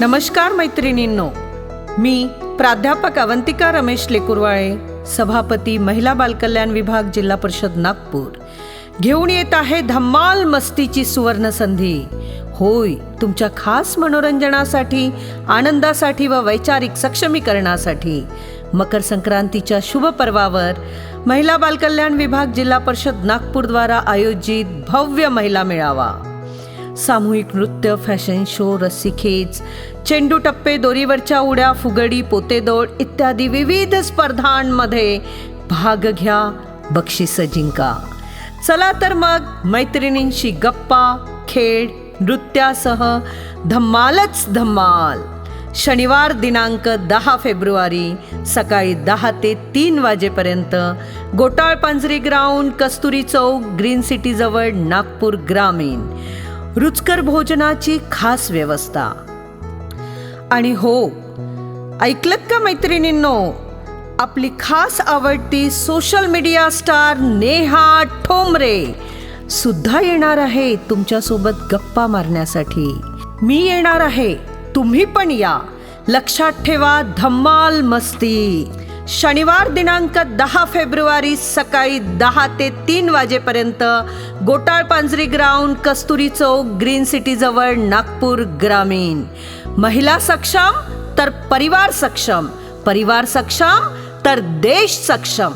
नमस्कार मैत्रिणींनो. मी प्राध्यापक अवंतिका रमेश लेकुरवाळे सभापती महिला बालकल्याण विभाग जिल्हा परिषद नागपूर. घेऊन येत आहे धम्माल मस्तीची सुवर्ण संधी होय तुमच्या खास मनोरंजनासाठी आनंदासाठी व वैचारिक सक्षमीकरणासाठी. मकर संक्रांतीच्या शुभ पर्वावर महिला बालकल्याण विभाग जिल्हा परिषद नागपूरद्वारा आयोजित भव्य महिला मेळावा. सामूहिक नृत्य फॅशन शो रस्सीखेच चेंडू टप्पे दोरीवरच्या उड्या फुगडी पोतेदोड इत्यादी विविध स्पर्धांमध्ये भाग घ्या बक्षिसं जिंका. चला तर मग मैत्रिणींशी गप्पा खेळ नृत्यासह धम्मालच धम्माल. शनिवार दिनांक दहा फेब्रुवारी सकाळी दहा ते तीन वाजेपर्यंत गोटाळ पांजरी ग्राउंड कस्तुरी चौक ग्रीन सिटीजवळ नागपूर ग्रामीण. रुचकर भोजनाची खास व्यवस्था. आणि हो ऐकलत का मैत्रिणींनो? आपली खास आवडती social media star Neha Thombre सुद्धा येणार आहे तुमच्यासोबत गप्पा मारण्यासाठी. मी येणार आहे तुम्ही पण या. लक्षात ठेवा धम्माल मस्ती. शनिवार दिनांक दहा फेब्रुवारी सकाळी दहा ते तीन वाजेपर्यंत गोटाळ पांजरी ग्राउंड कस्तुरी चौक ग्रीन सिटीजवळ नागपूर ग्रामीण. महिला सक्षम तर परिवार सक्षम. परिवार सक्षम तर देश सक्षम.